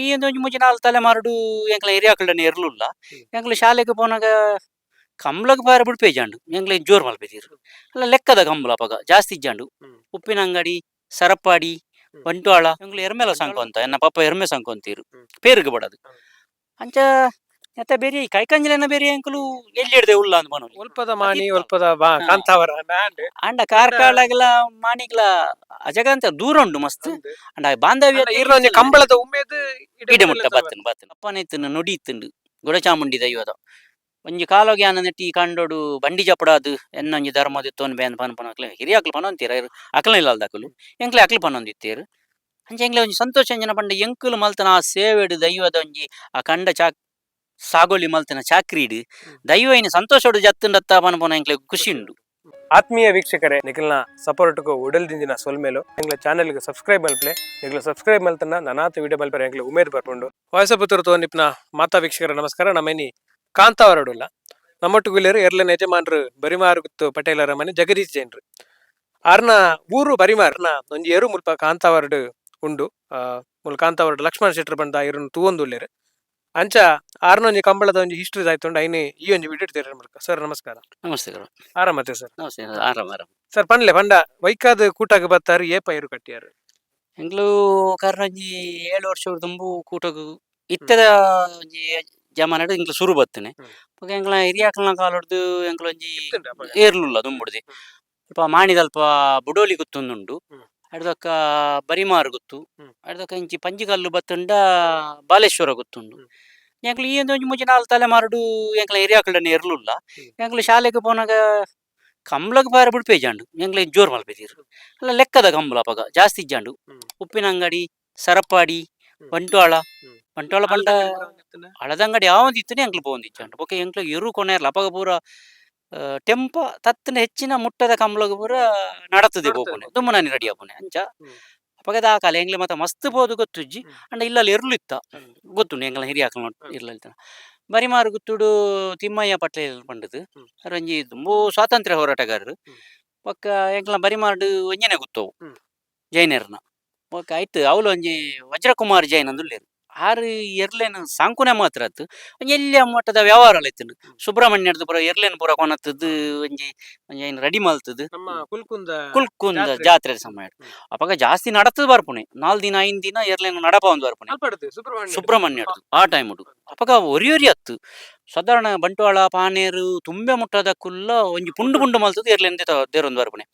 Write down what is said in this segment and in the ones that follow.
ಈ ಒಂಜಿ ಮುಜಿ ತಲೆ ತಲೆಮಾರುಡು ಎಂಕ್ಲ ಹಿರಿಯಾಕಲ್ಡನೆ ಇರ್ಲುಲ್ಲ. ಇರ್ಲಿಲ್ಲ ಎಂಕ್ಲ ಶಾಲೆಗ್ ಪೋನಾಗ ಕಂಬ್ಳಗ್ ಬಾರಿ ಬಿಡ್ಪೇಜಾಂಡು ಎಂಕ್ಲ ಜೋರ್ ಮಲ್ಪೇದಿರು. ಅಲ್ಲ ಲೆಕ್ಕದ ಕಂಬಳ ಅಪಗ ಜಾಸ್ತಿ ಇಜ್ಜಾಂಡು. ಉಪ್ಪಿನ ಅಂಗಡಿ ಸರಪಾಡಿ. ಬಂಟ್ವಾಳ ಎಂಕ್ಲ ಎರ್ಮೆಲ ಅಂತ. ಎನ್ನ ಪಪ್ಪ ಎರ್ಮೆ ಸಂಕು ಅಂತೀರು. ಹ್ಮ್. ಪೇರುಗ್ ಬಡದು. ಅಂಚ ನೆತ್ತ ಬೇರೆ ಈ ಕೈಕಂಜಲೆನ ಬೇರೆ ಅಂಕಲು ಎಲ್ಲಿ ಹಿಡ್ದೆ ಉಲ್ಲ ಅಂತ ಬನೋಲಿ ಒಲ್ಪದ ಮಾಣಿ. ಒಲ್ಪದ ಬಾ. ಕಾಂತಾವರ ಅಂಡ ಕಾರ್ಕಾಳಾಗಲ ಮಾಣಿಗ್ಲ ಅಜಗಂತ ದೂರ ಉಂಡು ಮಸ್ತ್. ಅಂಡ ಬಾಂಧವ್ಯ ಇರ್ನ ಒಂಜಿ ಕಂಬಳದ ಉಮ್ಮೆದ್ ಇಡ ಮುಟ್ಟ ಬತ್ತನ್ ಬತ್ತನ್ ಅಪ್ಪನ ಇತ್ತನ ನುಡಿ ಇತ್ತಂಡು ಗುಡಚಾಮುಂಡಿ ದೈವದ ಒಂಜಿ ಕಾಲೋಗಿ ಆನ ನೆಟ್ಟಿ ಕಂಡೋಡು ಬಂಡಿ ಜಪಡಾದು ಎನ್ನ ಒಂಜಿ ಧರ್ಮದ ತೋನ್ ಬೇಂದ ಪನ್ ಪನ ಅಕ್ಲೆ ಹಿರಿಯ ಅಕ್ಲು ಪನೊಂತೀರ ಅಕ್ಲ ಇಲ್ಲ ಅಲ್ದಾಕಲು ಎಂಕ್ಲೆ ಅಕ್ಲು ಪನೊಂದಿತ್ತೇರು ಅಂಚೆ ಎಂಕ್ಲೆ ಒಂಜಿ ಸಂತೋಷ ಅಂಜನ ಪಂಡ ಎಂಕುಲು ಮಲ್ತನ ಆ ಸೇವೆಡು ದೈವದ ಒಂಜಿ ಆ ಕಂಡ ಚಾಕ್ ಸಾಗೋಲಿ ಮಲ್ತಿನ ಚಾಕ್ರೀಡಿ ದೈವ ಸಂತೋಷ ಸಂತೋಷಡು ಜತ್ತುಂಡತ್ತ ಪನ ಪನ ಎಂಕ್ಲೆ ಖುಷಿ ಉಂಡು. ಆತ್ಮೀಯ ವೀಕ್ಷಕರೇ ನಿಖಿಲ್ನ ಸಪೋರ್ಟ್ಗೂ ಉಡಲ್ದಿಂದಿನ ಸೊಲ್ಮೇಲು ಎಂಗ್ಲ ಚಾನೆಲ್ಗೆ ಸಬ್ಸ್ಕ್ರೈಬ್ ಮಲ್ಪಲೆ. ನಿಗ್ಲ ಸಬ್ಸ್ಕ್ರೈಬ್ ಮಲ್ತನ ನನಾತ ವಿಡಿಯೋ ಮಲ್ಪರೆ ಎಂಗ್ಲ ಉಮೇದ್ ಬರ್ಕೊಂಡು ವಯಸ್ಸ ಪುತ್ರ ತೋ ನಿಪ್ನ ಮಾತಾ ವೀಕ್ಷಕರ ನಮಸ್ಕಾರ. ನಮ್ಮನಿ ಕಾಂತಾವರಡುಲ್ಲ. ನಮ್ಮೊಟ್ಟಿಗೆ ಇಲ್ಲರು ಎರ್ಲನ ಯಜಮಾನ್ರು ಬರಿಮಾರು ಗುತ್ತು ಪಟೇಲರ ಮನೆ ಜಗದೀಶ್ ಜೈನ್ರು. ಆರ್ನ ಊರು ಬರಿಮಾರ್ನ ಒಂಜಿ ಏರು ಮುಲ್ಪ ಕಾಂತಾವರಡು ಉಂಡು. ಮುಲ್ ಕಾಂತಾವರಡು ಲಕ್ಷ್ಮಣ ಶೆಟ್ಟರ್ ಬಂದ ಇರನ್ನು ತೂವೊಂದುಲ್ಲೇರು ಅಂಚ ಆರ್ನೊಂಜಿ ಕಂಬಳದ ಒಂಜಿ ಹಿಸ್ಟ್ರಿ ಆಯ್ತುಂಡು ಐನಿ ಈ ಒಂಜಿ ವಿಡಿಯೋ ತೇರ ಸರ್ ನಮಸ್ಕಾರ. ನಮಸ್ತೆ ಗುರು. ಆರಾಮತ್ತೆ ಸರ್? ನಮಸ್ತೆ ಆರಾಮ ಆರಾಮ. ಸರ್ ಪನ್ಲೆ ಪಂಡ ವೈಕಾದ ಕೂಟಕ್ಕೆ ಬತ್ತಾರು ಏ ಪೈರು ಕಟ್ಟಿಯಾರು? ಹೆಂಗ್ಲು ಕಾರಣಿ ಏಳು ವರ್ಷ ತುಂಬು ಕೂಟಗು ಇತ್ತದ ಒಂಜಿ ಜಮಾನಡು ಎಂಕ್ಲು ಸುರು ಬತ್ತನೆ ಪೋಗ ಎಂಕ್ಲ ಹಿರಿಯಾಕಲ್ನ ಕಾಲಡ್ದು ಎಂಕ್ಲ ಒಂಜಿ ಏರ್ಲುಲ್ಲ ದುಂಬುಡ್ದೆ. ಅಲ್ಪ ಮಾಣಿದಲ್ಪ ಬುಡೋಲಿ ಗುತ್ತೊಂದುಂಡು. ಅಡ್ದಕ್ಕ ಬರಿಮಾರು ಗೊತ್ತು. ಅಡ್ದಕ್ಕ ಇಂಚಿ ಪಂಜಿಕಲ್ಲು ಬತ್ತುಂಡ ಬಾಲೇಶ್ವರ ಗೊತ್ತುಂಡು. ಎಂಕ್ಲು ಈ ಒಂಜಿ ಮುಂಚೆ ನಾಲ್ ತಲೆಮಾರುಡು ಎಂಕ್ಲ ಏರಿಯಾ ಕಡೆ ಹ್ಮ್. ಎಂಕ್ಲು ಶಾಲೆಗ್ ಪೋನಾಗ ಕಂಬ್ಳಗ್ ಬಾರಿ ಬಿಡ್ಪೇಜಾಂಡು ಎಂಕ್ಲ ಜೋರ್ ಮಲ್ಪೇದಿರು ಅಲ್ಲ ಲೆಕ್ಕದ ಕಂಬಳ ಅಪಗ ಜಾಸ್ತಿ ಇಜ್ಜಾಂಡು. ಉಪ್ಪಿನ ಅಂಗಡಿ ಸರಪಾಡಿ. ಬಂಟ್ವಾಳ. ಬಂಟ್ವಾಳ ಬಂಡ ಹಳದಂಗಡಿ ಯಾವಂದಿತ್ತನೆ ಎಂಕ್ಲು ಪೋಂದಿಚ್ಚಂಡು ಬೊಕ ಎಂಕ್ಲು ಎರು ಕೊನೆರ್ಲ ಅಪಗ ಪೂರ ಟೆಂಪ ತತ್ತಿನ ಹೆಚ್ಚಿನ ಮುಟ್ಟದ ಕಂಬಳಗ ಪೂರ ನಡತದೆ. ಬೋಪುನೆ ದುಮ್ಮನಾನಿ ರೆಡಿ ಆಪುನೆ ಅಂಚ. ಅಪಗದ ಆ ಕಾಲ ಎಂಗ್ಲೆ ಮತ್ತೆ ಮಸ್ತ್ ಬೋದು ಗೊತ್ತುಜ್ಜಿ. ಅಂಡ ಇಲ್ಲಲ್ಲಿ ಇರ್ಲಿತ್ತ. ಗೊತ್ತು ಗೊತ್ತುಂಡು ಎಂಗ್ಲ ಹಿರಿಯ ಹಾಕಲ್ ಇರ್ಲಿಲ್ಲ ಬರಿಮಾರು ಗುತ್ತುಡು ತಿಮ್ಮಯ್ಯ ಪಟ್ಲೆ ಪಂಡದು. ರಂಜಿ ತುಂಬು ಸ್ವಾತಂತ್ರ್ಯ ಹೋರಾಟಗಾರರು. ಪಕ್ಕ ಎಂಕ್ಲ ಬರಿಮಾರ್ಡು ಒಂಜನೆ ಗೊತ್ತವು. ಜೈನರ್ನ. ಪಕ್ಕ ಆಯ್ತು ಅವಳು ಒಂಜಿ ವಜ್ರಕುಮಾರ್ ಜೈನ್ ಅಂದುಲ್ಲೇರು. ಆರು ಎರ್ಲೇನು ಸಾಂಕುನೆ ಮಾತ್ರ ಆತು. ಒಂಜಿ ಎಲ್ಲಿ ಮಟ್ಟದ ವ್ಯವಹಾರ ಇತ್ತು ಸುಬ್ರಹ್ಮಣ್ಯದ ಪೂರ ಎರ್ಲೇನ್ ಪೂರ ಕೊನತ್ತದು ಒಂಜಿ ಒಂಜಿ ಏನು ರೆಡಿ ಮಲ್ತದು? ನಮ್ಮ ಕುಲ್ಕುಂದ ಕುಲ್ಕುಂದ ಜಾತ್ರೆ. ಸಮಯ. ಅವಾಗ ಜಾಸ್ತಿ ನಡತದ ಬರ್ಪುಣೆ ನಾಲ್ ದಿನ ಐನ್ ದಿನ ಎರ್ಲೇನು ನಡಪ ಒಂದು ಬರ್ಪುಣೆ ಅಲ್ಪಡ್ದು ಸುಬ್ರಹ್ಮಣ್ಯ ಸುಬ್ರಹ್ಮಣ್ಯರ್ದು ಆ ಟೈಮ್ ಉಡು ಅವಾಗ ಒರಿ ಒರಿ ಹತ್ತು ಸಾಧಾರಣ ಬಂಟ್ವಾಳ ಪಾನೇರು ತುಂಬೆ ಮುಟ್ಟದ ಕುಲ್ಲ ಒಂಜಿ ಪುಂಡು ಪುಂಡು ಮಲ್ತದು ಎರ್ಲೆಂದೇ ದೇರೊಂದು ಬರ್ಪುಣೆ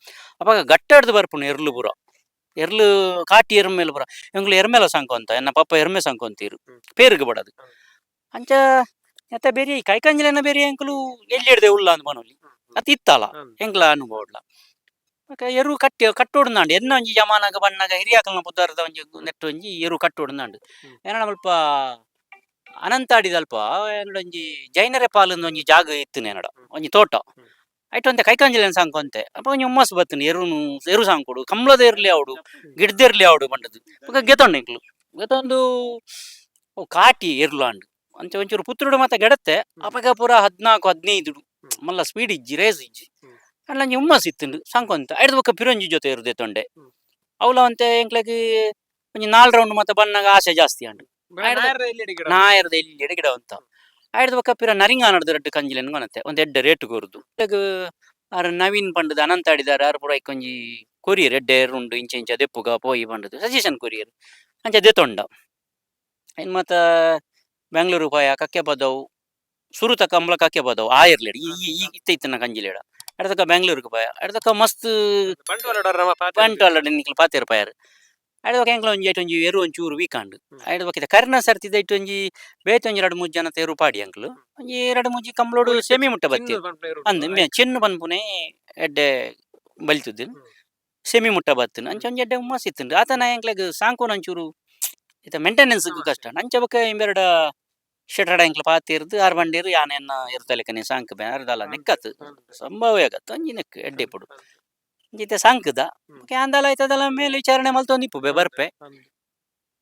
ಅವಾಗ ಗಟ್ಟಾಡ್ದು ಬರ್ಪುಣೆ ಎರ್ಲು ಪೂರ. ಎರ್ಲು ಕಾಟಿ ಎರ್ಮೇಲೆ ಬರ ಎಂಗ್ಲು ಎರ್ಮೆಲ ಸಂಕು ಅಂತ ನನ್ನ ಪಪ್ಪ ಎರ್ಮೆ ಸಂಕು ಅಂತೀರು. ಹ್ಮ್. ಪೇರುಗ್ ಬಡದು. ಹ್ಮ್. ಅಂಚ ಎತ್ತ ಬೇರೆ ಕೈಕಂಜಲೆನ ಬೇರೆ ಎಂಕುಲು ಎಲ್ಲಿ ಹಿಡ್ದೆ ಉಲ್ಲ ಅಂತ ಬನೋಲಿ ಅತ್ ಇತ್ತಲ್ಲ ಹ್ಮ್. ಅನುಭವ ಇಲ್ಲ ಎರು ಕಟ್ಟಿ ಕಟ್ಟೋಡ್ನಾಂಡು ಎನ್ನ ಒಂಜಿ ಜಮಾನಾಗ ಬಣ್ಣಗ ಹಿರಿಯಾಕಲ್ನ ಪುದ್ದಾರದ ಒಂಜಿ ನೆಟ್ಟು ಒಂಜಿ ಎರು ಕಟ್ಟೋಡ್ನಾಂಡು. ಏನ ಅಲ್ಪ ಅನಂತಾಡಿದಲ್ಪ ಒಂಜಿ ಜೈನರೆ ಪಾಲಂದ ಒಂಜಿ ಜಾಗ ಇತ್ತು ನೆನಡ ಒಂಜಿ ತೋಟ. ಹ್ಮ್. ಐಟ್ ಒಂತೆ ಕೈಕಂಜಲೆನ್ ಸಾಂಕೊಂತೆ ಅಪ್ಪ ಒಂಜಿ ಹುಮ್ಮಸ್ ಬರ್ತೀನಿ. ಎರುನು ಎರು ಸಾಂಕೊಡು. ಕಂಬ್ಳದ ಇರ್ಲಿ ಅವಡು ಗಿಡ್ದಿರ್ಲಿ ಅವಡು ಬಂಡದು ಬೊಕ ಗೆತೊಂಡು ಎಂಕ್ಲು ಗೆತೊಂದು ಕಾಟಿ ಕಾಟಿ ಎರ್ಲಾಂಡು. ಅಂತ ಒಂಚೂರು ಪುತ್ರುಡು ಮತ್ತೆ ಗೆಡತ್ತೆ. ಅಪಗ ಪೂರ ಹದಿನಾಲ್ಕು ಹದಿನೈದು ಮಲ್ಲ ಸ್ಪೀಡ್ ಇಜ್ಜಿ ರೇಸ್ ಇಜ್ಜಿ. ಅಲ್ಲ ಅಲ್ಲಂಜಿ ಹುಮ್ಮಸ್ ಇತ್ತುಂಡು ಅಂತ ಐದು ಪಕ್ಕ ಪಿರಂಜಿ ಜೊತೆ ಇರುದೆ ತೊಂಡೆ. ಅವಲ ಅಂತೆ ಎಂಕ್ಲೆಗ್ ಒಂಜಿ ನಾಲ್ ರೌಂಡ್ ಮತ್ತೆ ಬಣ್ಣಗ ಆಸೆ ಜಾಸ್ತಿ ಆಂಡು. ನಾಯರ್ದ ಎಲ್ಲಿ ಗಿಡ. ಅಂತ. ಐದು ಬೊಕ್ಕ ಪಿರ ನರಿಂಗ ನಡ್ದು ರಡ್ಡು ಕಂಜಿಲೆನ್ ಗೊನತ್ತೆ ಒಂದ್ ಎಡ್ಡೆ ರೇಟ್ ಕೋರ್ದು ಆರ ನವೀನ್ ಪಂಡದ ಅನಂತ ಆಡಿದಾರ ಆರ್ ಪೂರ ಇಕ್ಕೊಂಜಿ ಕೊರಿಯರ್ ಎಡ್ಡೆ ಉಂಡು ಇಂಚ ಇಂಚ ದೆಪ್ಪುಗ ಪೋಯಿ ಪಂಡದು. ಸಜೆಷನ್ ಕೊರಿಯರ್. ಅಂಚ ದೆತೊಂಡ ಇನ್ ಮತ್ತ ಬೆಂಗಳೂರು ಪಾಯ ಕಕ್ಕೆ ಬದವು ಸುರುತ ಕಂಬಳ ಕಕ್ಕೆ ಬದವು ಆ ಈ ಈ- ಇತ್ತ ಇತ್ತನ ಕಂಜಿಲೇಡ ಎಡದಕ್ಕ ಬೆಂಗಳೂರಿಗೆ ಪಾಯ ಎಡದಕ್ಕ ಮಸ್ತ್ ನಮ್ಮ ಪಾತ್ರ. ಪಂಟಲ್ಲ ಪಾಯರ್ ಐದಕ್ಕೆ ಎಂಕ್ಲ ಒಂಜಿ ಐಟ್ ಒಂಜಿ ಎರು ಒಂಚೂರು ವೀಕಾಂಡ್. ಹ್ಮ್. ಐದು ಬಕ್ಕಿದ ಕರ್ನ ಸರ್ತಿದ ಇಟ್ಟು ಒಂಜಿ ಬೇತ ಒಂಜಿ ಎರಡು ಮೂಜಿ ಜನ ತೇರು ಪಾಡಿ ಅಂಕ್ಲು. ಒಂಜಿ ಎರಡು ಮೂಜಿ ಕಂಬ್ಲೋಡು ಸೆಮಿ ಮುಟ್ಟ ಬತ್ತಿ. ಅಂದ್ ಮೆ ಚಿನ್ನ ಪನ್ಪುನೆ ಎಡ್ಡೆ ಬಲಿತದ್ದು. ಸೆಮಿ ಮುಟ್ಟ ಬತ್ತನು ಅಂಚ ಒಂಜಿ ಎಡ್ಡೆ ಹುಮ್ಮಸ್ ಇತ್ತುಂಡು. ಆತನ ಎಂಕ್ಲೆಗ್ ಸಾಂಕೋನ ಒಂಚೂರು ಇತ ಮೇಂಟೆನೆನ್ಸ್ ಕಷ್ಟ. ಅಂಚ ಬೊಕ ಇಂಬೆರಡ ಶೆಟ್ರಡ ಎಂಕ್ಲ ಪಾತಿರ್ದು ಆರ್ ಬಂಡೇರು ಯಾನೆನ್ನ ಇರ್ತಲೆಕನೆ ಸಾಂಕ್ ಬೆ ನಿಕ್ಕತ್ ನೆಕ್ಕತ್ ಸಂಭವ ಆಗತ್ತೆ ಒಂಜಿ ನೆಕ್ ಎಡ್ಡೆ ಪುಡು. ಜೀತೆ ಸಾಂಕದ. ಕ್ಯಾಂದಲ ಆಯ್ತದಲ್ಲ ಮೇಲೆ ವಿಚಾರಣೆ ಮಲ್ತು ಇಪ್ಪು ಬೆ ಬರ್ಪೆ.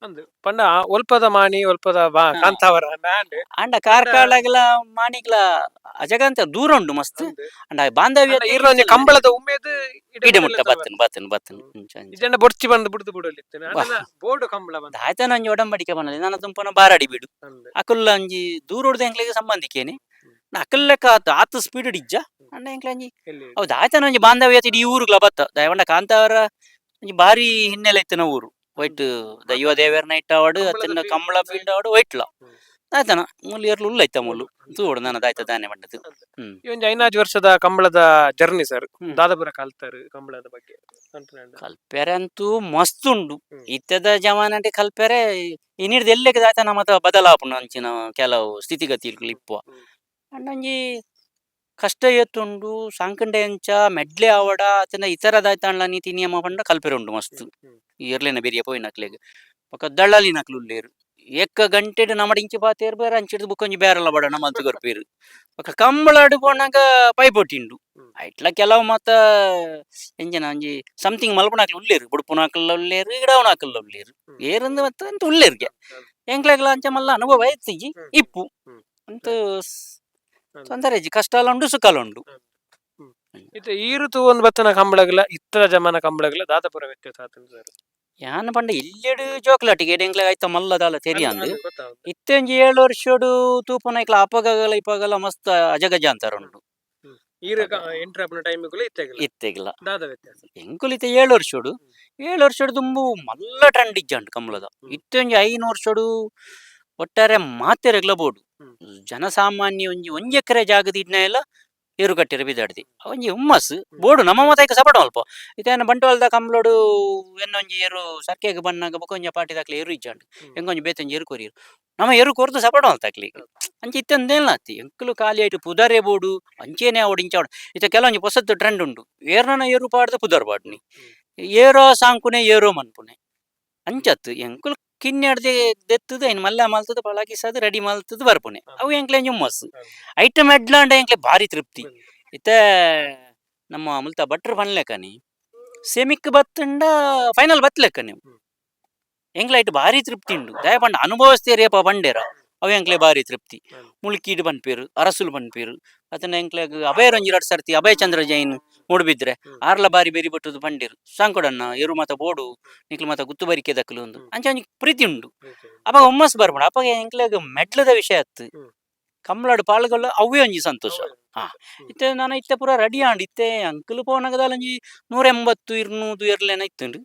ಅಂದ್ ಪಂಡ ಒಲ್ಪದ ಮಾಣಿ ಒಲ್ಪದ ಬಾ. ಕಾಂತಾವರ ಅಂಡ ಕಾರ್ಕಾಳಗ್ಲ ಮಾಣಿಗ್ಲ ಅಜಗಂತ ದೂರ ಉಂಡು ಮಸ್ತ್. ಅಂಡ ಬಾಂಧವ್ಯ ಇರ್ನ ಕಂಬಳದ ಉಮೇದು ಇಡೆ ಮುಟ್ಟ ಬತ್ತನ್ ಬತ್ತನ್ ಬತ್ತನ್. ಇದನ್ನ ಬೊಡ್ಚಿ ಬಂದು ಬಿಡ್ದು ಬಿಡಲಿತ್ತು ಬೋರ್ಡ್ ಕಂಬಳ ಬಂದ. ಆಯ್ತಾ ನಂಜಿ ಒಡಂಬಡಿಕೆ ಬನ್ನಲಿ ನನ್ನ ತುಂಬನ ಬಾರಾಡಿ ಬಿಡು. ಅಕುಲ್ಲ ಅಂಜಿ ದೂರ ಉಡ್ದ ಹೆಂಗ್ಲಿಗೆ ಸಂಬಂಧಿಕೇನೆ? ಅಕಲ್ಲೆಕ್ಕ ಆತ ಆತ ಸ್ಪೀಡ್ ಇಜ್ಜ ಅಂಡ ಎಂಕ್ಲೆ ಅಂಜಿ. ಎಲ್ಲಿ? ಅವ್ ದಾಯ್ತ ನಂಜಿ ಬಾಂಧವ್ಯ ಇಡೀ ಊರುಗ್ಲ ಬತ್ತ ದಯವಂಡ ಕಾಂತಾವರ ಒಂಜಿ ಬಾರಿ ಹಿನ್ನೆಲೆ ಇತ್ತಿನ ಊರು. ವೈಟ್ ದೈವ ದೇವರನ ಇಟ್ಟವಾಡು ಅತ್ತಿನ ಕಂಬಳ ಫೀಲ್ಡ್ ಆವಾಡು ವೈಟ್ಲ ಹ್ಮ್. ದಾಯ್ತನ ಮುಲ್ ಏರ್ಲು ಉಲ್ಲ ಐತ ಮುಲ್ಲು. ತೂಡು ನನ್ನ ದಾಯ್ತ ದಾನೆ ಬಂಡದು ಹ್ಮ್. ಈ ಒಂಜಿ ಐನಾಜು ವರ್ಷದ ಕಂಬಳದ ಜರ್ನಿ ಸರ್. ದಾದಾಪುರ ಕಲ್ತಾರು ಕಂಬಳದ ಬಗ್ಗೆ. ಕಲ್ಪೆರೆ ಅಂತೂ ಮಸ್ತ್ ಉಂಡು. ಇತ್ತದ ಜಮಾನಂಟೆ ಕಲ್ಪೆರೆ ಇನ್ನಿಡ್ದು ಎಲ್ಲಕ್ಕೆ ದಾಯ್ತ ನಮ್ಮ ಬದಲಾಪುಣ ಅಂಚಿನ ಕೆಲವು ಸ್ಥಿತಿಗತಿ ಇಪ್ಪ. ಅಂಡಂಜಿ ಕಷ್ಟ ಎತ್ತುಂಡು ಸಾಂಕಂಡೆ ಅಂಚ ಮೆಡ್ಲೆ ಆವಡ ಅತನ ಇತರ ದಾಯ್ತಾಂಡ್ಲ ನೀತಿ ನಿಯಮ ಪಂಡ ಕಲ್ಪೆರೆ ಉಂಡು ಮಸ್ತ್. ಇರ್ಲೇನ ಬೇರಿಯ ಪೋಯಿ ನಕ್ಲೆಗ್ ಪಕ್ಕ ದಳ್ಳಾಲಿ ನಕ್ಲು ಉಲ್ಲೇರು. ಏಕ ಗಂಟೆಡ್ ನಮಡ ಇಂಚಿ ಪಾತೇರ್ ಬೇರೆ ಅಂಚಿಡ್ದು ಬುಕ್ಕೊಂಜಿ ಬೇರಲ್ಲ ಬಡ ನಮ್ಮಂತ ಗೊರ್ಪೇರು. ಪಕ್ಕ ಕಂಬಳಾಡು ಪೋನಾಗ ಪೈಪೋಟಿಂಡು ಹ್ಮ್. ಐಟ್ಲ ಕೆಲವು ಮತ್ತ ಎಂಜನ ಅಂಜಿ ಸಮಥಿಂಗ್ ಮಲ್ಪನಾಕ್ಲು ಉಲ್ಲೇರು. ಬುಡುಪುನಾಕಲ್ಲ ಉಲ್ಲೇರು ಇಡವನಾಕಲ್ಲ ಉಲ್ಲೇರು. ಏರಂದು ಮತ್ತ ಅಂತ ಉಲ್ಲೇರ್ಗೆ. ಎಂಕ್ಲಾಗ್ಲ ಅಂಚ ಮಲ್ಲ ಅನುಭವ ಎತ್ತಿಜಿ ಇಪ್ಪು. ಅಂತ. ತೊಂದರೆ ಇಜ್ಜಿ ಕಷ್ಟಾಲ ಉಂಡು ಸುಖಾಲ ಉಂಡು ಇತ್ತೆ ಈ ಋತು ಒಂದು ಬತ್ತನ ಕಂಬಳಗಲ ಇತ್ತರ ಜಮಾನ ಕಂಬಳಗಲ ದಾತಪುರ ವ್ಯತ್ಯಾಸ ಆತಂದು ಸರ್ ಯಾನ್ ಪಂಡ ಇಲ್ಲೆಡು ಜೋಕ್ಲಾಟಿಗೆ ಎಂಕ್ಲೆ ಆಯ್ತ ಮಲ್ಲದಾಲ ತೆರಿಯಂದು ಅಂದ್ ಇತ್ತೆಂಜಿ ಏಳು ವರ್ಷಡು ತೂಪನ ಇಕ್ಲ ಅಪಗಲ ಇಪಗಲ ಮಸ್ತ್ ಅಜಗಜ ಅಂತಾರ ಉಂಡು ಈರ ಎಂಟ್ರ್ ಆಪುನ ಟೈಮಿಗುಲ ಇತ್ತೆಗಲ ಇತ್ತೆಗಿಲ್ಲ. ದಾದ ಇತ್ತೆ ಏಳು ವರ್ಷಡು? ಏಳು ವರ್ಷಡು ತುಂಬು ಮಲ್ಲ ಟ್ರೆಂಡ್ ಇಜ್ಜಂಡು ಕಂಬಳದ. ಇತ್ತೆಂಜಿ ಇತ್ತೊಂಜಿ ಐನು ವರ್ಷಡು ಒಟ್ಟಾರೆ ಮಾತೆರೆಗ್ಲ ಬೋಡು ಹ್ಮ್. ಜನಸಾಮಾನ್ಯ ಒಂಜಿ ಒಂಜಿ ಎಕರೆ ಜಾಗದ ಇಡ್ನ ಎಲ್ಲ ಏರು ಕಟ್ಟಿರ ಬಿದ್ದಾಡ್ದಿ ಒಂಜಿ ಹುಮ್ಮಸ್ ಬೋಡು ನಮ್ಮ ಮತೈಕ ಸಪಡ ಅಲ್ಪ ಇದೇನ ಬಂಟ್ವಾಳದ ಕಂಬ್ಲೋಡು ಎನ್ನೊಂಜಿ ಏರು ಸರ್ಕೆಗೆ ಒಂಜಿ ಪಾಟಿ ದಾಖಲೆ ಏರು ಇಜ್ಜಂಡು. ಹೆಂಗೊಂಜಿ ಬೇತೊಂಜಿ ಏರು ಕೊರಿಯರು. ನಮ್ಮ ಏರು ಕೊರ್ದು ಸಪಡ ಅಲ್ತಾಕ್ಲಿ ಅಂಚೆ ಇತ್ತಂದೇಲ್ಲ ಅತ್ತಿ ಎಂಕಲು ಖಾಲಿ ಆಯ್ತು ಪುದಾರೆ ಬೋಡು. ಅಂಚೇನೆ ಅವಡು ಇಂಚಾವಡು ಇತ ಕೆಲವೊಂದು ಹೊಸತ್ತು ಟ್ರೆಂಡ್ ಉಂಡು. ಏರ್ನ ಏರು ಪಾಡ್ದ ಪುದರ್ ಪಾಡ್ನಿ ಏರೋ ಸಾಂಕುನೆ ಏರೋ ಮನ್ಪುನೆ. ಅಂಚತ್ತು ಎಂಕುಲು ಕಿನ್ನೆಡ್ದೆ ದೆತ್ತದು ಐನ್ ಮಲ್ಲ ಮಲ್ತದ ಪಳಗಿಸದು ರೆಡಿ ಮಲ್ತದ ಬರ್ಪುನೆ ಅವು ಎಂಕ್ಲೆ ಹುಮ್ಮಸ್ ಐಟಮ್ ಎಡ್ಲಾಂಡ ಎಂಕ್ಲೆ ಭಾರಿ ತೃಪ್ತಿ. ಇತ್ತೆ ನಮ್ಮ ಮುಲ್ತ ಭಟ್ರು ಪನ್ಲೆಕನಿ ಸೆಮಿಕ್ ಬತ್ತಂಡ ಫೈನಲ್ ಬತ್ತಲೆಕ್ಕ ನೀವು? ಹ್ಮ್. ಎಂಕ್ಲೆ ಐಟ್ ಭಾರಿ ತೃಪ್ತಿ ಉಂಡು. ದಯ ಪಂಡ ರೇಪ ಬಂಡೇರ. ಅವು ಎಂಕ್ಲೆ ಭಾರಿ ತೃಪ್ತಿ. ಮುಳುಕೀಡು ಪನ್ಪೇರು ಅರಸುಲು ಪನ್ಪೇರು ಅದನ್ನ ಎಂಕ್ಲೆ ಅಭಯ ರಂಜಿ ಸರ್ತಿ ಅಭಯ ಚಂದ್ರ ಜೈನ್ ಮೂಡ್ಬಿದ್ರೆ. ಆರ್ಲ ಬಾರಿ ಬೇರಿ ಬಟ್ಟುದು ಪಂಡೇರು ಸಾಂಕೊಡನ್ನ ಎರು ಮತ ಬೋಡು ನಿಕ್ಲು ಮತ ಗುತ್ತು ಬರಿಕೆ ದಕ್ಕಲು ಒಂದು ಅಂಚೆ ಅವನಿಗೆ ಪ್ರೀತಿ ಉಂಡು ಅವಾಗ ಹುಮ್ಮಸ್ ಬರ್ಬೋಣ. ಅಪ್ಪ ಎಂಕ್ಲೆಗ್ ಮೆಡ್ಲದ ವಿಷಯ ಆತ್ ಕಮ್ಲಾಡು ಪಾಳುಗಳು ಪಾಲ್ಗೊಳ್ಳ ಅವೇ ಒಂಜಿ ಸಂತೋಷ. ಹಾ. ಇತ್ತೆ ನಾನು ಇತ್ತೆ ಪೂರ ರೆಡಿ ಆಂಡ್. ಇತ್ತೆ ಅಂಕಲ್ ಒಂಜಿ ನೂರ ಎಂಬತ್ತು ಇರ್ನೂದು ಇರ್ಲೇನ ಇತ್ತುಂಡು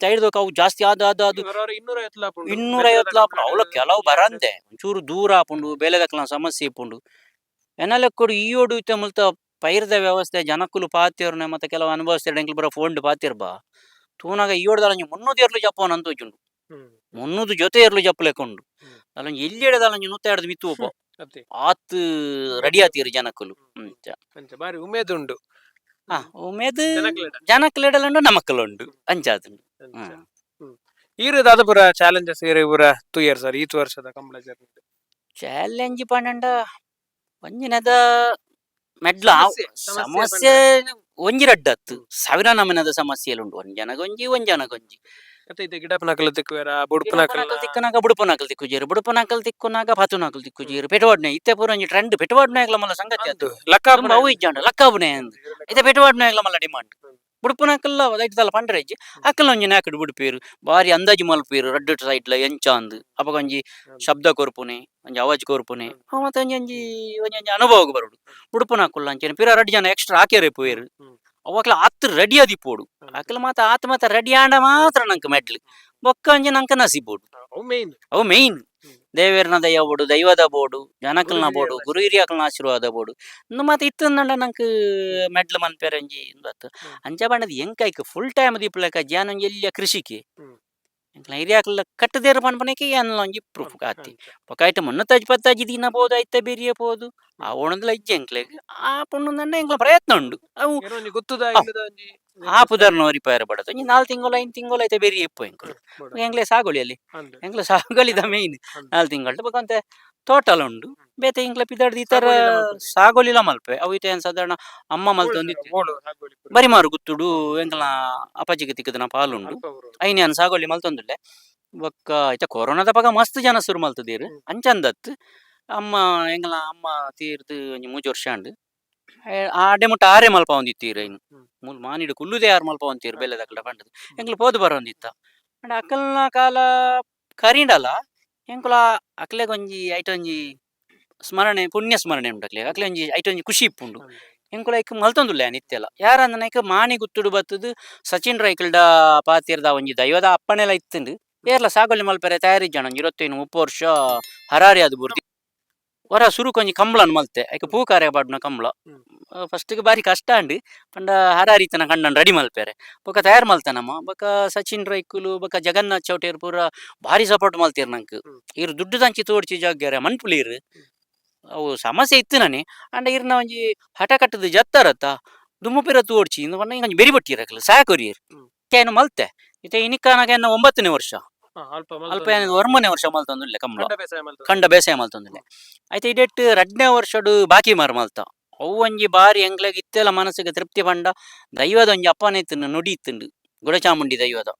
ತೈಡ್ದೋಕ ಅವು ಜಾಸ್ತಿ ಆದ ಆದ ಅದು ಇನ್ನೂರ ಐವತ್ತು ಲಾಪ ಅವಳ ಕೆಲವು ಬರಂತೆ. ಒಂಚೂರು ದೂರ ಆಪುಂಡು ಬೇಲೆದಕ್ಲ ಸಮಸ್ಯೆ ಇಪ್ಪುಂಡು. ಎನ್ನಲೆ ಕೊಡು ಈ ಓಡು ಇತ್ತೆ ಮುಲ್ತ ಪೈರದ ವ್ಯವಸ್ಥೆ ಜನಕ್ಕುಲು ಪಾತಿರ್ನೆ ಮತ್ತೆ ಕೆಲವು ಅನುಭವಿಸ್ತಾರೆ ಎಂಕ್ಲು ಬರೋ ಫೋನ್ ಪಾತಿರ್ಬ ಬಾ ತೂನಾಗ ಈ ಓಡ್ದಾಲ ಒಂಜಿ ಮುನ್ನೂದು ಇರ್ಲು ಜಪ್ಪವನ್ ಅಂತ ಉಜ್ಜುಂಡು. ಮುನ್ನೂದು ಜೊತೆ ಇರ್ಲು ಜಪ್ಪಲೆಕೊಂಡು. ಅಲ್ಲೊಂಜಿ ಎಲ್ಲಿ ಹಿಡದಾಲ ನೂತ ಹಿಡಿದು ಮಿತ್ತು ಬಿತ್ತು ಒಬ್ಬ. ಆತ್ ರೆಡಿ ಆತೀರಿ ಜನಕ್ಕುಲು ಬಾರಿ ಉಮೇದುಂಡು ಹಾ ಉಮೇದು ಜನಕ್ಲೆಡ. ಜನಕ್ಲೆಡಲುಂಡು ನಮಕ್ಕಲುಂಡು ಅಂಚಾತುಂಡು ಅಂಚ. ಹ್ಮ್. ಹ್ಮ್. ಈರು ದಾದಾಪುರ ಚಾಲೆಂಜಸ್ ಏರಿ ಪೂರ ಟೂ ಇಯರ್ ಸರ್ ಈತ್ ವರ್ಷದ ಕಂಬಳ ಜರ್ನಿ ಚಾಲೆಂಜ್ ಪಂಡ ಒಂಜಿನದ ಮೆಡ್ಲ ಸಮಸ್ಯೆ, ಒಂಜಿ ರಡ್ಡತ್ತು. ಸಾವಿರ ನಮನದ ಸಮಸ್ಯೆಲುಂಡು ಒಂಜನಗೊಂಜಿ ಒಂಜನಗೊಂಜಿ ಮತ್ತೆ ಇದು ಒಂದ್ ಜನ ಗೊಂಜಿ ಬುಡುಪುನಕಲ್ ತಿಕ್ಕನಾಗ ಬುಡುಪುನಕಲ್ ತಿಕ್ಕುಜೇರು ಬುಡುಪುನಕಲ್ ತಿಕ್ಕುನಾಗ ಪಾತುನಕಲ್ ತಿಕ್ಕುಜೇರು ಪೆಟವಾಡ್ನೆ ಇತ್ತೆ ಪೂರ ಒಂಜಿ ಟ್ರೆಂಡ್ ಪೆಟವಾಡ್ನಾಗ್ಲ ಮಲ್ಲ ಸಂಗತಿ ಅದು ಲಕ್ಕ ತುಂಬ ಅವು ಇಜ್ಜಾಂಡ ಲಕ್ಕಾಬುನೆ ಅಂದ್. ಇತ್ತೆ ಪೆಟವಾಡ್ನಾಗ್ಲ ಮಲ್ಲ ಡಿಮಾಂಡ್ ಬುಡುಪುನಕಲ್ಲ ಐಟ್ದಲ್ಲ ಪಂಡ್ರೆ ಇಜ್ಜಿ. ಅಕ್ಕಲ ಒಂಜಿ ನಾಕಡು ಬುಡುಪೇರು ಬಾರಿ ಅಂದಾಜು ಮಲ್ಪೇರು ರಡ್ಡು ಸೈಡ್ಲ ಎಂಚ ಅಂದ್ ಅಪಗ ಒಂಜಿ ಶಬ್ದ ಕೊರ್ಪುನೆ ಒಂಜಿ ಅವಾಜ್ ಕೊರ್ಪುನೆ. ಅವ ಮತ್ತೆ ಒಂಜಿ ಒಂಜಿ ಒಂಜಿ ಒಂಜಿ ಅನುಭವ ಬರುಡು ಉಡುಪುನಕುಲ್ಲ ಅಂಚೆನೆ ಪಿರ ರಡ್ಡು ಜನ ಎಕ್ಸ್ಟ್ರಾ ಹಾಕ್ಯಾರೆ ಪೋಯರು ಹ್ಮ್. ಅವಕ್ಲ ಆತ್ ರೆಡಿ ಆದಿ ಪೋಡು ಅಕ್ಲ ಮಾತ ಆತ್ ಮಾತ ರೆಡಿ ಆಂಡ ಮಾತ್ರ ನಂಗೆ ಮೆಡ್ಲ್. ಬೊಕ್ಕ ಒಂಜಿ ನಂಕ ನಸಿಬೋಡು ಮೇನ್ ಅವು ಮೇಯ್ನ್ ಹ್ಮ್. ದೇವೇರ್ನ ದಯ ಬೋಡು ದೈವದ ಬೋಡು ಜನಕಲ್ನ ಬೋಡು ಗುರು ಹಿರಿಯಕಲ್ನ ಆಶೀರ್ವಾದ ಬೋಡು. ಇನ್ನು ಮತ್ತೆ ಇತ್ತಂದಂಡ ನಂಕ್ ಮೆಡ್ಲ್ ಮನ್ಪೇರ ಒಂಜಿ ಇಂದತ್ತು. ಅಂಚ ಬಣ್ಣದ ಎಂಕೈಕ್ ಫುಲ್ ಟೈಮ್ ದೀಪಲಕ ಜಾನ ಎಲ್ಲಿಯ ಕೃಷಿಕೆ. ಹಿರಿಯಕಲ್ಲ ಕಟ್ಟದೇರ ಪನ್ಪನಕ್ಕೆ ಒಂಜಿ ಪ್ರೂಫ್ ಕಾತಿ ಮಣ್ಣು ಮುನ್ನತ್ತಾಜಿ ಪತ್ತಾಜಿ ದಿನ ಬೋದು ಬೇರಿಯ ಪೋದು ಆ ಓಣದಲ ಇಜ್ಜೆ ಎಂಕ್ಲೆಗ್. ಆ ಪುಣ್ಣಂದಂಡ ಎಂಕ್ಲ ಪ್ರಯತ್ನ ಉಂಡು. ಅವು ಗೊತ್ತುದ ಆ. ಇಲ್ಲದ ಒಂಜಿ ಆ ಪುದರ್ನ ರಿಪೇರ್ ಬಡದು ಒಂಜಿ ನಾಲ್ ತಿಂಗಳು ಐದು ತಿಂಗಳು ಐತೆ ಬೇರೆ ಎಪ್ಪು ಎಂಕ್ಲು ಎಂಗ್ಲೆ ಸಾಗುಳಿ ಅಲ್ಲಿ? ಎಂಗ್ಲೆ ಸಾಗುಳಿದ ಮೇಯ್ನ್ ನಾಲ್ಕು ನಾಲ್ ತಿಂಗಳು ಬೇಕಂತೆ ಟೋಟಲ್ ಉಂಡು. ಬೇತೆ ಇಂಕ್ಲ ಪಿದಾಡ್ದು ಈ ತರ ಸಾಗುಳಿಲ ಮಲ್ಪೆ. ಅವು ಇತ್ತೆ ಸಾಧಾರಣ ಅಮ್ಮ ಮಲ್ತು ಒಂದಿತ್ತು ಬರಿ ಮಾರು ಗುತ್ತುಡು ಎಂಕ್ಲ ಅಪಜಿಗೆ ತಿಕ್ಕದನ ಪಾಲುಂಡು. ಐನ್ಯಾನ್ ಸಾಗೋಲಿ ಮಲ್ತೊಂದುಲ್ಲೆ. ಬೊಕ್ಕ ಐತ ಕೊರೋನಾದ ಪಗ ಮಸ್ತ್ ಜನ ಸುರು ಮಲ್ತದೀರು. ಅಂಚಂದತ್. ಅಮ್ಮ ಎಂಗ್ಲ ಅಮ್ಮ ತೀರ್ದು ಒಂಜಿ ಮೂಜಿ ವರ್ಷ ಅಂಡ್ ಆಡೆ ಮುಟ್ಟ ಆರೆ ಮಲ್ಪ ಒಂದಿತ್ತೀರ್ ಇನ್ನು. ಮೂಲ್ ಮಾನಿಡು ಕುಲ್ಲುದೇ ಆರು ಮಲ್ಪ ಒಂತೀರ್ ಬೆಲೆ ದಕ್ಕಡ ಪಂಡದು. ಎಂಗ್ಲ ಪೋದು ಬರೋಂದಿತ್ತ ಅಂಡ್ ಅಕಲ್ನ ಕಾಲ ಕರಿಂಡಲ ಎಂಕುಲ ಅಕ್ಲೆಗೊಂಜಿ ಐಟೊಂಜಿ ಸ್ಮರಣೆ ಪುಣ್ಯ ಸ್ಮರಣೆ ಅಕ್ಲೆಗ್ ಅಕ್ಲೆ ಒಂಜಿ ಐಟೊಂಜಿ ಖುಷಿ ಇಪ್ಪುಂಡು. ಎಂಕುಲ ಐಕ್ ಮಲ್ತೊಂದುಲ್ಲೆ ನಿತ್ಯಲ ಯಾರಂದನ ಐಕ್ ಮಾನಿ ಗುತ್ತುಡು ಬತ್ತದು ಸಚಿನ್ ರೈಕಲ್ಡ ಪಾತಿರ್ದ ಒಂಜಿ ದೈವದ ಅಪ್ಪನೆಲ ಇತ್ತುಂಡು. ಏರ್ಲ ಸಾಗೊಲ್ಲಿ ಮಲ್ಪೆರೆ ತಯಾರಿ ಜನ ಒಂಜಿ ಇರತ್ತೈನು ಮುಪ್ಪ ವರ್ಷ ಹರಾರಿ ಅದು ಬುರ್ದಿ. ಹೊರ ಸುರು ಕೊಂಜಿ ಕಂಬಳನ್ ಮಲ್ತೆ ಐಕೆ ಪೂ ಕಾರ್ಯ ಪಾಡ್ನ ಕಂಬಳ ಫಸ್ಟ್ ಫಸ್ಟ್ಗೆ ಬಾರಿ ಕಷ್ಟ ಅಂಡಿ ಪಂಡ ಹರಾರಿತನ ಕಂಡನ್ ರೆಡಿ ಮಲ್ಪೇರೆ ಬೊಕ ತಯಾರು ಮಲ್ತನಮ್ಮ ಬೊಕ ಸಚಿನ್ ರೈಕುಲು ಬೊಕ ಜಗನ್ನಾಥ್ ಚೌಟೇರ್ ಪೂರ ಭಾರಿ ಸಪೋರ್ಟ್ ಮಲ್ತೀರ್ ನಂಕ್. ಇವ್ರು ಇರ್ ದುಡ್ಡು ದಂಚಿ ತೋಡ್ಚಿ ಜಾಗ್ಯಾರ ಮನ್ಪುಲೀರ್ ಅವು ಸಮಸ್ಯೆ ಇತ್ತು ನಾನೇ ಅಂಡ ಇರ್ನ ಒಂಜಿ ಹಠ ಕಟ್ಟದ ಜತ್ತಾರತ್ತ ದುಮ್ಮುಪಿರ ತೋಡ್ಚಿ ಇಂದ ಬಣ್ಣ ಬೆರಿ ಬಟ್ಟಿರಕ್ಲ ಸಾಕೊರಿಯರ್. ಹ್ಮ್. ಏನು ಮಲ್ತೆ ಇತ್ತೆ ಇನಿಕಾನಾಗ ಎನ್ನ ಒಂಬತ್ತನೇ ವರ್ಷ. ಅಲ್ಪ ಅಲ್ಪ ಏನು ಒರ್ಮನೆ ವರ್ಷ ಮಲ್ತೊಂದುಲ್ಲ ಕಂಬಳ. ಕಂಡ ಬೇಸಾಯ ಮಲ್ತೊಂದುಲ್ಲೆ ಐತೆ ಇಡೆಟ್ ರಡ್ನೇ ವರ್ಷಡು ಬಾಕಿ ಮಾರ ಮಲ್ತ ಅವು ಒಂಜಿ ಬಾರಿ ಎಂಗ್ಲೆಗ್ ಇತ್ತೆಲ್ಲ ಮನಸ್ಸಿಗೆ ತೃಪ್ತಿ ಪಂಡ ದೈವದ ಒಂಜಿ ಅಪ್ಪನೆ ಇತ್ತುಂಡು ನುಡಿ ಇತ್ತುಂಡು ಗುಡಚಾಮುಂಡಿ ದೈವದ.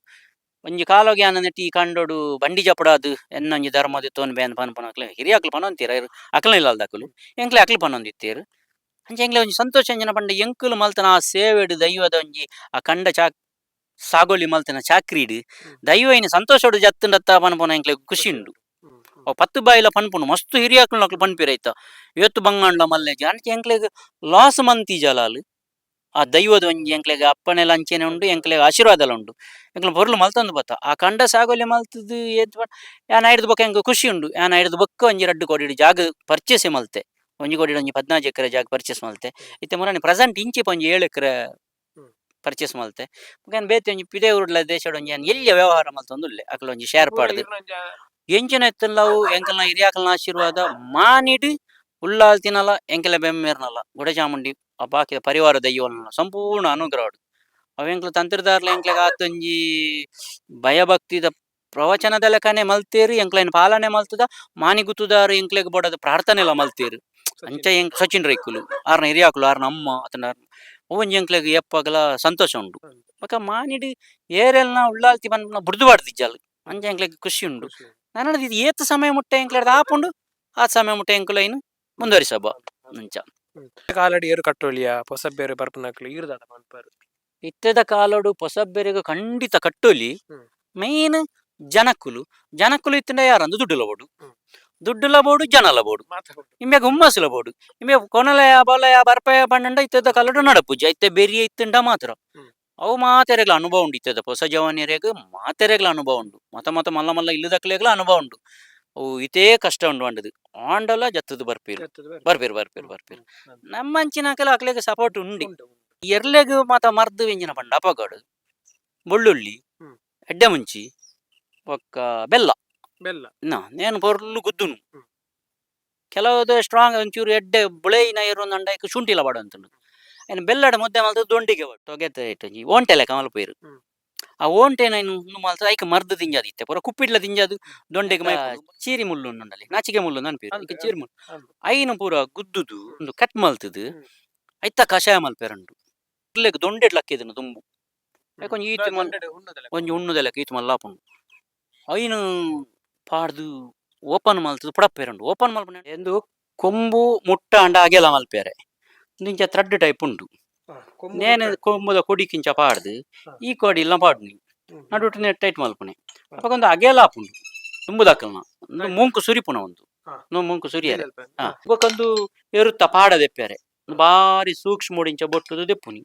ಒಂಜಿ ಕಾಲೋಗಿ ಆನ ನೆಟ್ಟಿ ಕಂಡೋಡು ಬಂಡಿ ಜಪಡಾದು ಎನ್ನೊಂಜಿ ಧರ್ಮದ ತೋನ್ ಬೇನ್ ಪನ್ಪನಕ್ಲೆ ಹಿರಿಯ ಅಕ್ಲು ಪನೊಂತೀರ ಅಕ್ಲ ಇಲ್ಲ ಅಕ್ಲು. ಎಂಕ್ಲೆ ಅಕ್ಲು ಪನೊಂದಿತ್ತೀರು ಅಂಚೆ ಎಂಗ್ಲೆ ಒಂಜಿ ಸಂತೋಷ ಅಂಜನ ಪಂಡ ಎಂಕುಲು ಮಲ್ತನ ಆ ಸೇವೆಡು ದೈವದ ಒಂಜಿ ಆ ಕಂಡ ಚಾ ಸಾಗೋಲಿ ಮಲ್ತನ ಚಾಕ್ರೀಡ್ ದೈವ ಇನ್ನು ಸಂತೋಷಡು ಜತ್ತುಂಡತ್ತ ಪನ್ಪನ ಎಂಕ್ಲೆ ಖುಷಿ ಉಂಡು. ಅವು. ಪತ್ತು ಬಾಯಿಲ ಪನ್ಪುಂಡು ಮಸ್ತ್ ಹಿರಿಯಾಕ್ಲು ನಕ್ಲು ಪನ್ಪಿರೈತ ಇವತ್ತು ಬಂಗಾಂಡ ಮಲ್ಲೆಜಿ ಅಂಚೆ ಎಂಕ್ಲೆಗ್ ಲಾಸ್ ಮಂತಿ ಜಲಾಲ್. ಆ ದೈವದ ಒಂಜಿ ಎಂಕ್ಲೆಗ್ ಅಪ್ಪನೆಲ ಅಂಚೆನೆ ಉಂಡು ಎಂಕ್ಲೆಗ್ ಆಶೀರ್ವಾದಲ ಉಂಡು. ಎಂಕ್ಲ ಪೊರ್ಲು ಮಲ್ತಂದು ಬತ್ತ. ಆ ಕಂಡ ಸಾಗೋಲಿ ಮಲ್ತದು ಏತ್ ಯಾನ್ ಐಡ್ದು ಬೊಕ್ಕ ಎಂಕ್ ಖುಷಿ ಉಂಡು. ಯಾನ್ ಐಡ್ದು ಬೊಕ್ಕ ಒಂಜಿ ರಡ್ಡು ಕೋಡಿ ಜಾಗ ಪರ್ಚೇಸ್ ಮಲ್ತೆ. ಒಂಜಿ ಕೋಡಿ ಒಂಜಿ ಪದ್ನಾಜು ಎಕರೆ ಜಾಗ ಪರ್ಚೇಸ್ ಮಲ್ತೆ. ಇತ್ತೆ ಮುರಾಣಿ ಪ್ರೆಸೆಂಟ್ ಇಂಚಿ ಪಂಜಿ ಏಳು ಎಕರೆ. ಪರ್ಚೇಸ್ ಮಲ್ತೆ ಮುಖೇನ್ ಬೇತೆ ಒಂಜಿ ಪಿದೆ ಉರುಡ್ಲ ದೇಶಡ್ ಒಂಜಿ ಯಾನ್ ಎಲ್ಲಿಯ ವ್ಯವಹಾರ ಮಲ್ತೊಂದುಲ್ಲೆ ಅಕಲ ಒಂಜಿ ಶೇರ್ ಪಾಡ್ದು. ಎಂಚಿನ ಎತ್ತಲ್ಲವು ಎಂಕಲ್ನ ಹಿರಿಯಾಕಲ್ನ ಆಶೀರ್ವಾದ ಮಾನಿಡ್ ಉಳ್ಳಾಲ್ ತಿನ್ನಲ ಎಂಕಲ ಬೆಮ್ಮೇರ್ನಲ್ಲ ಗುಡಚಾಮುಂಡಿ ಆ ಬಾಕಿ ಪರಿವಾರ ದೈವಲ್ಲ ಸಂಪೂರ್ಣ ಅನುಗ್ರಹಡು ಅವೆಂಕ್ಲು ತಂತ್ರದಾರ್ಲ ಎಂಕ್ಲೆಗ್ ಆತೊಂಜಿ ಭಯಭಕ್ತಿದ ಪ್ರವಚನದ ಲೆಕ್ಕನೆ ಮಲ್ತೇರು ಎಂಕ್ಲೈನ್ ಪಾಲನೆ ಮಲ್ತದ ಮಾನಿ ಗುತ್ತುದಾರು ಎಂಕ್ಲೆಗ್ ಪ್ರಾರ್ಥನೆ ಎಲ್ಲ ಮಲ್ತೇರು. ಅಂಚ ಎಂಕ್ ಸಚಿನ್ ರೈಕುಲು ಆರ್ನ ಹಿರಿಯಾಕುಲು ಆರ್ನ ಅಮ್ಮ ಅತನ ಅವೊಂಜಿ ಎಂಕ್ಲೆಗ್ ಎಪ್ಪಗಲ ಸಂತೋಷ ಉಂಡು ಬಕ ಮಾನಿಡ್ ಏರೆಲ್ನ ಉಳ್ಳಾಲ್ತಿ ಬಂದ ಬುಡ್ದು ಬಾಡ್ದಿಜ್ಜಲ್ ಅಂಚ ಎಂಕ್ಲೆಗ್ ಖುಷಿ ಉಂಡು. ನಾನು ಇದು ಏತ್ ಸಮಯ ಮುಟ್ಟೆ ಎಂಕ್ಲೆಡ್ ಆಪುಂಡು ಆ ಸಮಯ ಮುಟ್ಟೆ ಎಂಕುಲೈನ್ ಮುಂದುವರಿಸಬ. ಅಂಚ. ಕಾಲಡಿ ಏರು ಕಟ್ಟೋಳಿಯ ಪೊಸಬೇರು ಬರ್ಪನಕ್ಲು ಇರ್ದಾದ ಇತ್ತೆದ ಕಾಲೋಡು ಪೊಸಬ್ಬೆರೆಗ ಖಂಡಿತ ಕಟ್ಟೊಲಿ. ಮೇನ್ ಜನಕುಲು ಜನಕ್ಕುಲು ಇತ್ತಿಂಡ ಯಾರಂದು ದುಡ್ಡುಲ ಬೋಡು ಲಬೋಡು ಜನ ಬೋಡು ಜನಲ ಬೋಡು. ಲಬೋಡು ಇಮ್ಯಾಗ ಕೊನಲೆಯ ಬಲಯ ಬರ್ಪಯ ಪಂಡಂಡ ಇತ್ತೆದ ಕಾಲೋಡು ನಡಪುಜ. ಇತ್ತೆ ಬೆರಿಯ ಇತ್ತಂಡ ಮಾತ್ರ. ಅವು ಮಾತೆರೆಗ್ಲ ಅನುಭವ ಉಂಡು ಇತ್ತದ. ಹೊಸ ಜವಾನಿಯರೆಗ ಮಾತೆರೆಗ್ಲ ಅನುಭವ ಉಂಡು. ಮತ ಮತ ಮಲ್ಲ ಮಲ್ಲ ಇಲ್ಲದಕ್ಲೆಗ್ಲ ಅನುಭವ ಉಂಡು. ಅವು ಇತೇ ಕಷ್ಟ ಉಂಡು ಅಂಡದು. ಆಂಡಲ ಜತ್ತದು ಬರ್ಪೀರು. ಬರ್ಪೀರ್. ಬರ್ಪೀರ್ ಬರ್ಪೀರು. ನಮ್ಮಂಚಿನಕಲ ಅಕ್ಲೆಗ್ ಸಪೋರ್ಟ್ ಉಂಡಿ. ಎರ್ಲೆಗ ಮತ ಮರ್ದು ಎಂಜಿನ ಪಂಡ ಅಪಗಾಡು ಬೆಳ್ಳುಳ್ಳಿ. ಎಡ್ಡೆ ಮುಂಚಿ ಒಕ್ಕ ಬೆಲ್ಲ. ಬೆಲ್ಲ ನಾ ನೇನು ಪೊರ್ಲು ಗುದ್ದುನು. ಕೆಲವು ಕೆಲವುದು ಸ್ಟ್ರಾಂಗ್ ಒಂಚೂರು ಎಡ್ಡೆ ಬುಳೆಯಿನ ಇರೋ ಅಂಡೈಕ್ ಶುಂಠಿಲ ಬಾಡ ಅಂತ ಏನು ಬೆಲ್ಲಡ ಮುದ್ದೆ ಮಲ್ತು ದೊಂಡಿಗೆ ತೊಗೆತ ಇಟ್ಟಂಜಿ ಓಂಟೆಲೆ ಕಮಲ್ ಪೈರು ಆ ಓಂಟೆನ ಇನ್ನು ಮಲ್ತು ಐಕ್ ಮರ್ದು ತಿಂಜಾದಿತ್ತೆ. ಪೂರ ಕುಪ್ಪಿಡ್ಲ ತಿಂಜಾದು ದೊಂಡೆಗೆ ಮೈ ಚೀರಿ ಮುಳ್ಳು ಉಂಡಲ್ಲಿ ನಾಚಿಕೆ ಮುಳ್ಳು ನನ್ಪೇರು ಚೀರಿ ಮುಳ್ಳು. ಐನ ಪೂರ ಗುದ್ದುದು ಒಂದು ಕಟ್ ಮಲ್ತದು. ಐತ ಕಷಾಯ ಮಲ್ಪೇರಂಡು ಇರ್ಲೆಗ್ ದೊಂಡೆಡ್ ಲಕ್ಕಿದನು ತುಂಬು. ಯಾಕೊಂಜಿ ಈತು. ಒಂಜಿ ಉಣ್ಣುದೆಲ್ಲ ಈತು ಮಲ್ಲಾಪುಂಡು ಐನು ಪಾಡ್ದು ಓಪನ್ ಮಲ್ತದು ಪುಡಪ್ಪೇರಂಡು ಓಪನ್ ಮಲ್ಪ ಎಂದು ಕೊಂಬು ಮುಟ್ಟ ಅಂಡ ಅಗೆಲ ಮಲ್ಪೇರೆ ಇಂಚ ಥ್ರೆಡ್ ಟೈಪ್ ಉಂಡು ನೇನೆ. ಕೊಂಬುದ ಕೊಡಿ ಕಿಂಚ ಪಾಡ್ದು ಈ ಕೊಡಿ ಇಲ್ಲ ಪಾಡ್ನಿ ಹ್ಮ್. ನೆಟ್ ಟೈಟ್ ಮಲ್ಪನೆ ಅಪ್ಪಗೊಂದು ಅಗೆಲ ತುಂಬುದಕ್ಕಲ್ನ ಮುಂಕು ಮೂಂಕು ಸುರಿಪುನ ಒಂದು. ಮುಂಕು ಸುರಿಯರೆ. ಹಾ. ಬೊಕೊಂದು ಎರುತ್ತ ಪಾಡ ದೆಪ್ಪೆರೆ ಬಾರಿ ಸೂಕ್ಷ್ಮ ಮೂಡಿಂಚ ಬೊಟ್ಟುದು ದೆಪ್ಪುನಿ.